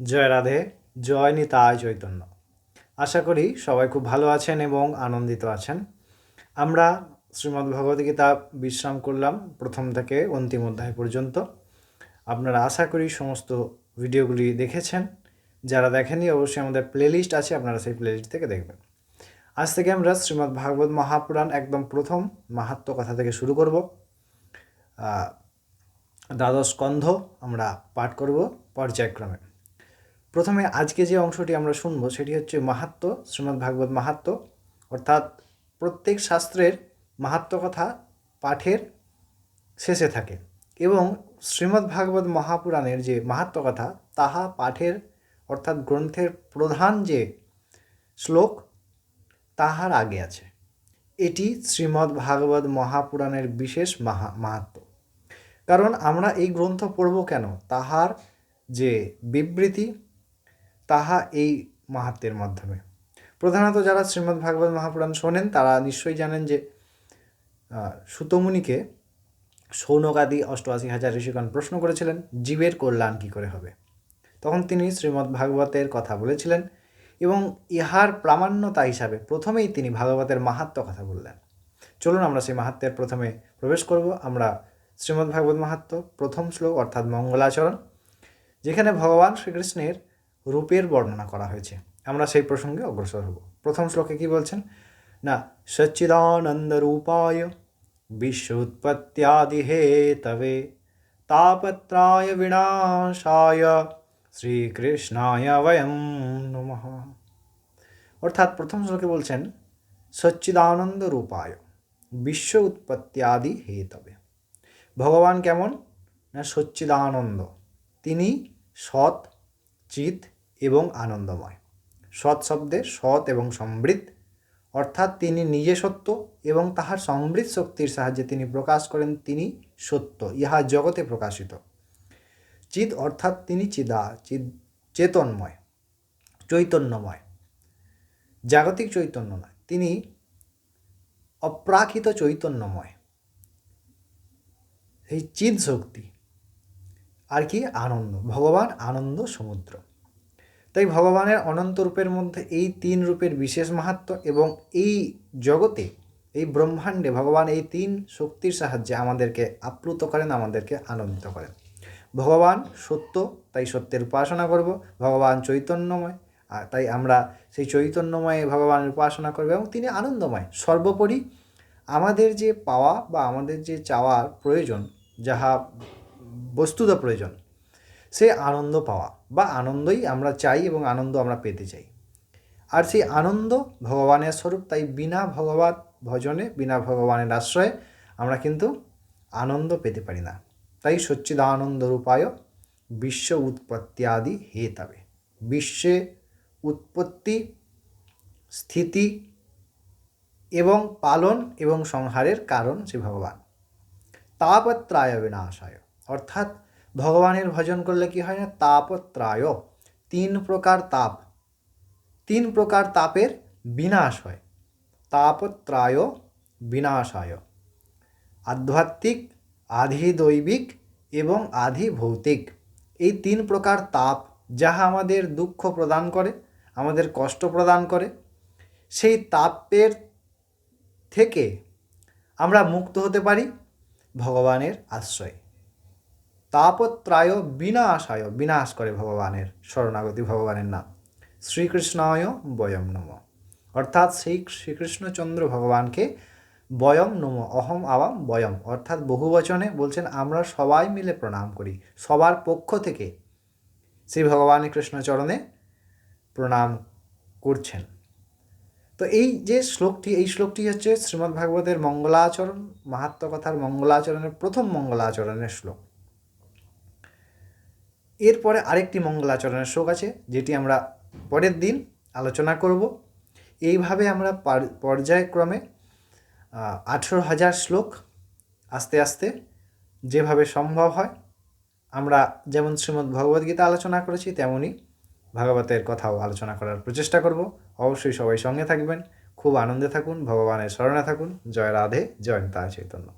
জয় রাধে, জয় নিতায় চৈতন্য। আশা করি সবাই খুব ভালো আছেন এবং আনন্দিত আছেন। আমরা শ্রীমদ্ ভগবদ্গীতা বিশ্রাম করলাম প্রথম থেকে অন্তিম অধ্যায় পর্যন্ত। আপনারা আশা করি সমস্ত ভিডিওগুলি দেখেছেন। যারা দেখেননি, অবশ্যই আমাদের প্লেলিস্ট আছে, আপনারা সেই প্লেলিস্ট থেকে দেখবেন। আজ থেকে আমরা শ্রীমদ্ ভাগবত মহাপুরাণ একদম প্রথম মাহাত্ম কথা থেকে শুরু করব। দ্বাদশ স্কন্ধ আমরা পাঠ করব পর্যায়ক্রমে। প্রথমে আজকে যে অংশটি আমরা শুনব সেটি হচ্ছে মাহাত্ম, শ্রীমদ্ ভাগবত মাহাত্ম। অর্থাৎ প্রত্যেক শাস্ত্রের মাহাত্ম কথা পাঠের শেষে থাকে এবং শ্রীমদ্ ভাগবত মহাপুরাণের যে মাহাত্ম কথা, তাহা পাঠের অর্থাৎ গ্রন্থের প্রধান যে শ্লোক, তাহার আগে আছে। এটি শ্রীমদ্ ভাগবত মহাপুরাণের বিশেষ মাহা, মাহাত্ম। কারণ আমরা এই গ্রন্থ পড়ব কেন? তাহার যে বিবৃতি তাহা এই মাহাত্মের মাধ্যমে। প্রধানত যারা শ্রীমদ্ ভাগবত মহাপুরাণ শোনেন, তারা নিশ্চয়ই জানেন যে সুতমুনিকে সৌনকাদি অষ্টআশি হাজার ঋষিগণ প্রশ্ন করেছিলেন, জীবের কল্যাণ কী করে হবে? তখন তিনি শ্রীমদ্ ভাগবতের কথা বলেছিলেন এবং ইহার প্রামাণ্যতা হিসাবে প্রথমেই তিনি ভাগবতের মাহাত্ম কথা বললেন। চলুন আমরা সেই মাহাত্মের প্রথমে প্রবেশ করব। আমরা শ্রীমদ্ ভাগবত মাহাত্ম প্রথম শ্লোক অর্থাৎ মঙ্গলাচরণ, যেখানে ভগবান শ্রীকৃষ্ণের রূপের বর্ণনা করা হয়েছে। আমরা সেই প্রসঙ্গে অগ্রসর হব। প্রথম শ্লোকে কি বলছেন? না সচ্চিদানন্দ রূপায় বিশ্ব উৎপত্ত্যাদি হেতবে তাপত্রায় বিনাশায় শ্রীকৃষ্ণায় বয়ম নমঃ। অর্থাৎ প্রথম শ্লোকে বলছেন সচ্চিদানন্দ রূপায় বিশ্ব উৎপত্তি উৎপত্ত্যাদি হেতবে ভগবান কেমন? না, সচ্চিদানন্দ। তিনি সৎ চিত এবং আনন্দময়। সৎ শব্দে সৎ এবং সমৃদ্ধ, অর্থাৎ তিনি নিজে সত্য এবং তাহার সমৃদ্ধ শক্তির সাহায্যে তিনি প্রকাশ করেন, তিনি সত্য, ইহা জগতে প্রকাশিত। চিদ অর্থাৎ তিনি চিদা চিদ চেতনময়, চৈতন্যময়। জাগতিক চৈতন্য নয়, তিনি অপ্রাকৃত চৈতন্যময়। এই চিদ শক্তি, আর কি? আনন্দ, ভগবান আনন্দ সমুদ্র। তাই ভগবানের অনন্ত রূপের মধ্যে এই তিন রূপের বিশেষ মাহাত্ম এবং এই জগতে, এই ব্রহ্মাণ্ডে ভগবান এই তিন শক্তির সাহায্যে আমাদেরকে আপ্লুত করেন, আমাদেরকে আনন্দিত করেন। ভগবান সত্য, তাই সত্যের উপাসনা করব। ভগবান চৈতন্যময়, আর তাই আমরা সেই চৈতন্যময় ভগবানের উপাসনা করব এবং তিনি আনন্দময়। সর্বোপরি আমাদের যে পাওয়া বা আমাদের যে চাওয়ার প্রয়োজন, যাহা বস্তুত প্রয়োজন, সে আনন্দ পাওয়া। বা আনন্দই আমরা চাই এবং আনন্দ আমরা পেতে চাই। আর সেই আনন্দ ভগবানের স্বরূপ, তাই বিনা ভগবান ভজনে, বিনা ভগবানের আশ্রয়ে আমরা কিন্তু আনন্দ পেতে পারি না। তাই সচ্চিদানন্দ রূপায় বিশ্ব উৎপত্তি আদি হেতাবে। বিশ্বে উৎপত্তি, স্থিতি এবং পালন এবং সংহারের কারণ সে ভগবান। তাপত্রায় বিনাশায়। অর্থাৎ ভগবানের ভজন করলে কি হয় না? তাপত্রায় তিন প্রকার তাপ। তিন প্রকার তাপের বিনাশ হয়। তাপত্রায় বিনাশায়। আধ্যাত্মিক আধি দৈবিক এবং আধি ভৌতিক এই তিন প্রকার তাপ যাহা আমাদের দুঃখ প্রদান করে, আমাদের কষ্ট প্রদান করে, সেই তাপের থেকে আমরা মুক্ত হতে পারি ভগবানের আশ্রয়। তাপত্রায় বিনাশায়, বিনাশ করে ভগবানের, শরণাগতি ভগবানের নাম। শ্রীকৃষ্ণায় বয়ম নম। অর্থাৎ সেই শ্রীকৃষ্ণচন্দ্র ভগবানকে বয়ম নম, অহম আবাম বয়ম। অর্থাৎ বহু বচনে বলছেন, আমরা সবাই মিলে প্রণাম করি। সবার পক্ষ থেকে শ্রী ভগবান কৃষ্ণচরণে প্রণাম করছেন। তো এই যে শ্লোকটি, এই শ্লোকটি হচ্ছে শ্রীমদ্ ভাগবতের মঙ্গলাচরণ মাহাত্ম কথার মঙ্গলাচরণের প্রথম মঙ্গলাচরণের শ্লোক। এরপরে আরেকটি মঙ্গল আচরণের শ্লোক আছে, যেটি আমরা পরের দিন আলোচনা করব। এইভাবে আমরা পর্যায়ক্রমে আঠেরো হাজার শ্লোক আস্তে আস্তে যেভাবে সম্ভব হয়, আমরা যেমন শ্রীমদ্ ভগবদ্গীতা আলোচনা করেছি তেমনই ভাগবতের কথাও আলোচনা করার প্রচেষ্টা করব। অবশ্যই সবাই সঙ্গে থাকবেন। খুব আনন্দে থাকুন, ভগবানের স্মরণে থাকুন। জয় রাধে, জয় নিতাই চৈতন্য।